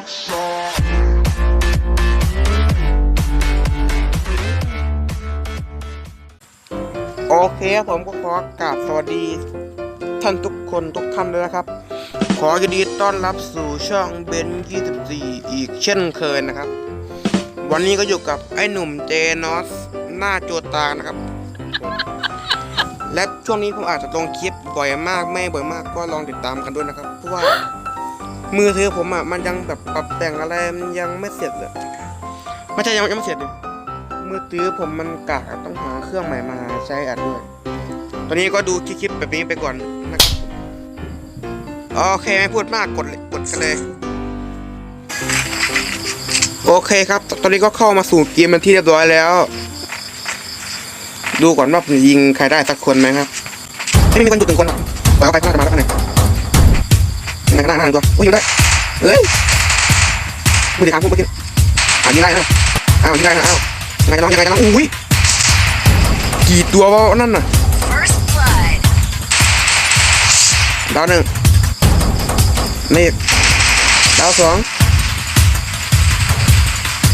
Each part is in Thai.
โอเคครับผมก็ขอกราบสวัสดีท่านทุกคนทุกท่านเลยนะครับ ขอยินดีต้อนรับสู่ช่องเบน24 อีกเช่นเคยนะครับ วันนี้ก็อยู่กับไอ้หนุ่มเจนอสหน้าโจตานะครับ และช่วงนี้ผมอาจจะลงคลิปบ่อยมากไม่บ่อยมากก็ลองติดตามกันด้วยนะครับเพราะว่า มือถือผมอะมันยังแบบปรับแต่งอะไรมันยังไม่เสร็จเลยไม่ใช่ยังยังไม่เสร็จเลยมือถือผมมันกากต้องหาเครื่องใหม่มาใช้อัดด้วย ตอนนี้ก็ดูคลิปแบบนี้ไปก่อนนะครับโอเคไม่พูดมากกดเลยกดกันเลย โอเคครับ ตอนนี้ก็เข้ามาสู่เกมเป็นที่เรียบร้อยแล้ว ดูก่อนว่าผมยิงใครได้สักคนไหมครับไม่มีคนอยู่ถึงคนหรอกปล่อยเขาไปข้างหน้ามาแล้วข้างในข้างหน้าข้างหน้าตัวโอ้ยอยู่ได้เฮ้ยมือถือทางพูดเมื่อกี้อ่ายิงได้นะอ้าวยิงได้นะอ้าวยังไงกันน้องยังไงกันน้องอุ้ยกี่ตัววะนั่นน่ะดาวหนึ่งนี่ดาวสอง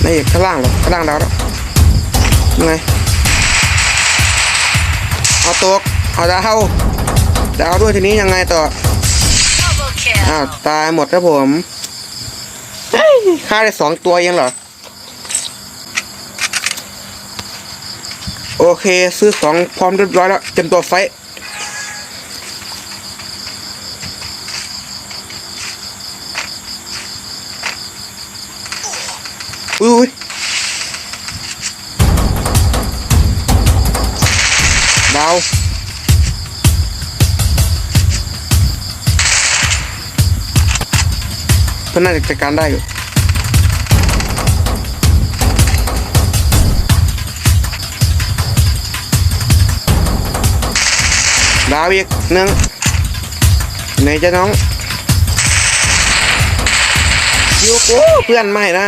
นี่ข้างล่างหรอข้างล่างดาวแล้วยังไงเอาตัวเอาดาวดาวด้วยทีนี้ยังไงต่อ อ้าวตายหมดครับผมฆ่าได้สองตัวเองเหรอ โอเค ซื้อสองพร้อมเรียบร้อยแล้วเต็มตัวไฟอุ้ยอุ้ยดาว ก็น่าจะจัดการได้อยู่ดาวอีกหนึ่งไหนจะน้องยูโก้เพื่อนไม่นะ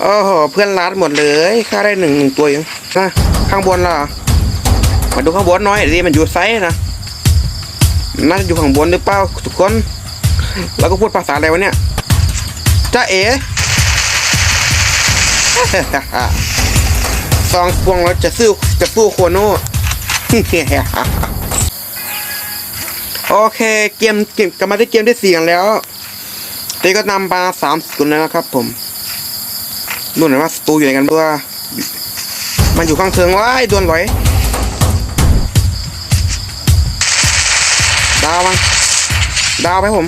โอ้โหเพื่อนรัดหมดเลยค่าได้หนึ่งหนึ่งตัวเองนะข้างบนล่ะมาดูข้างบนน้อยดิมันอยู่ไซส์นะน่าจะอยู่ข้างบนหรือเปล่าทุกคน แล้วก็พูดภาษาอะไรวะเนี่ย จ้าเอ๋ซองพวงเราจะสู้จะสู้โคโน่โอเคเกมเกมกลับมาที่เกมที่สี่กันแล้วตีก็นำมาสามศูนย์แล้วนะครับ ผมดูหน่อยว่าสตูอยู่ไหนกันบ้างมันอยู่ข้างเทิงว้ายดวนไหลอยดาวมั้งดาวไปผม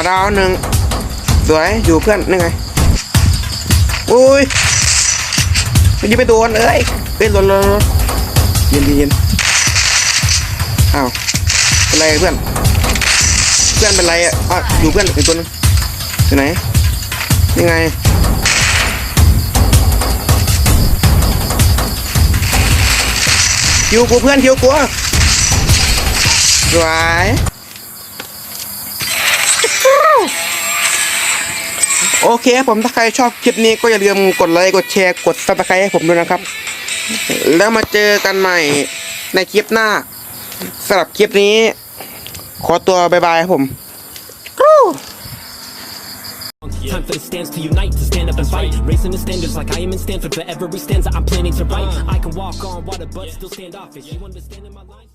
าวดาวหนึ่งสวยอยู่เพื่อนนี่ไงอุ้ยมันยิงไปโดนเอ้ยเอ้ยหล่นหล่นเย็นดีเย็นอ้าวเป็นไรเพื่อน เพื่อนเป็นไรอะอะอยู่เพื่อนอีกตัวนึงอยู่ไหนยังไงคิวกูเพื่อนคิวกูสวย โอเคผมถ้าใครชอบคลิปนี้ก็อย่าลืมกดไลค์กดแชร์กดซับสไครต์ให้ผมด้วยนะครับ แล้วมาเจอกันใหม่ในคลิปหน้าสำหรับคลิปนี้ ขอตัวบายบายครับผม Time for the stance to unite, to stand up and fight. Raising the standards like I am in Stanford. For every stanza I'm planning to write. I can walk on water, but still stand offish. You understanding my line?